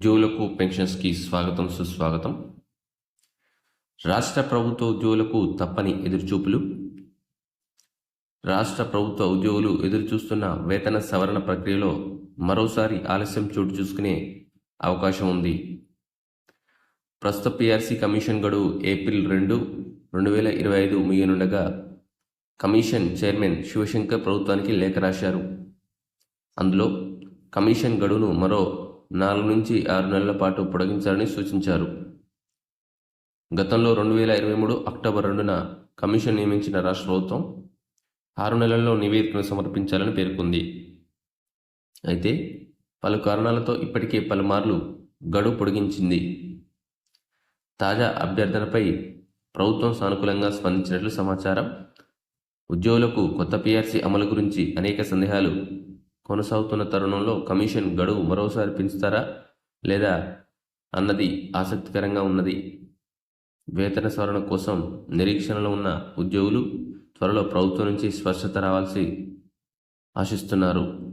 ఉద్యోగులకు పెన్షన్స్కి స్వాగతం సుస్వాగతం. రాష్ట్ర ప్రభుత్వ ఉద్యోగులకు తప్పని ఎదురుచూపులు. రాష్ట్ర ప్రభుత్వ ఉద్యోగులు ఎదురుచూస్తున్న వేతన సవరణ ప్రక్రియలో మరోసారి ఆలస్యం చోటు చూసుకునే అవకాశం ఉంది. ప్రస్తుత పిఆర్సీ కమిషన్ గడువు ఏప్రిల్ రెండు రెండు వేల ఇరవై ఐదు ముగియనుండగా కమిషన్ చైర్మన్ శివశంకర్ ప్రభుత్వానికి లేఖ రాశారు. అందులో కమిషన్ గడువును మరో నాలుగు నుంచి ఆరు నెలల పాటు పొడిగించాలని సూచించారు. గతంలో రెండు వేల ఇరవై మూడు అక్టోబర్ రెండున కమిషన్ నియమించిన రాష్ట్ర ప్రభుత్వం ఆరు నెలల్లో నివేదికను సమర్పించాలని పేర్కొంది. అయితే పలు కారణాలతో ఇప్పటికే పలుమార్లు గడువు పొడిగించింది. తాజా అభ్యర్థనపై ప్రభుత్వం సానుకూలంగా స్పందించినట్లు సమాచారం. ఉద్యోగులకు కొత్త పిఆర్సీ అమలు గురించి అనేక సందేహాలు కొనసాగుతున్న తరుణంలో కమిషన్ గడువు మరోసారి పెంచుతారా? లేదా అన్నది ఆసక్తికరంగా ఉన్నది. వేతన సవరణ కోసం నిరీక్షణలో ఉన్న ఉద్యోగులు త్వరలో ప్రభుత్వం నుంచి స్పష్టత రావాల్సి ఆశిస్తున్నారు.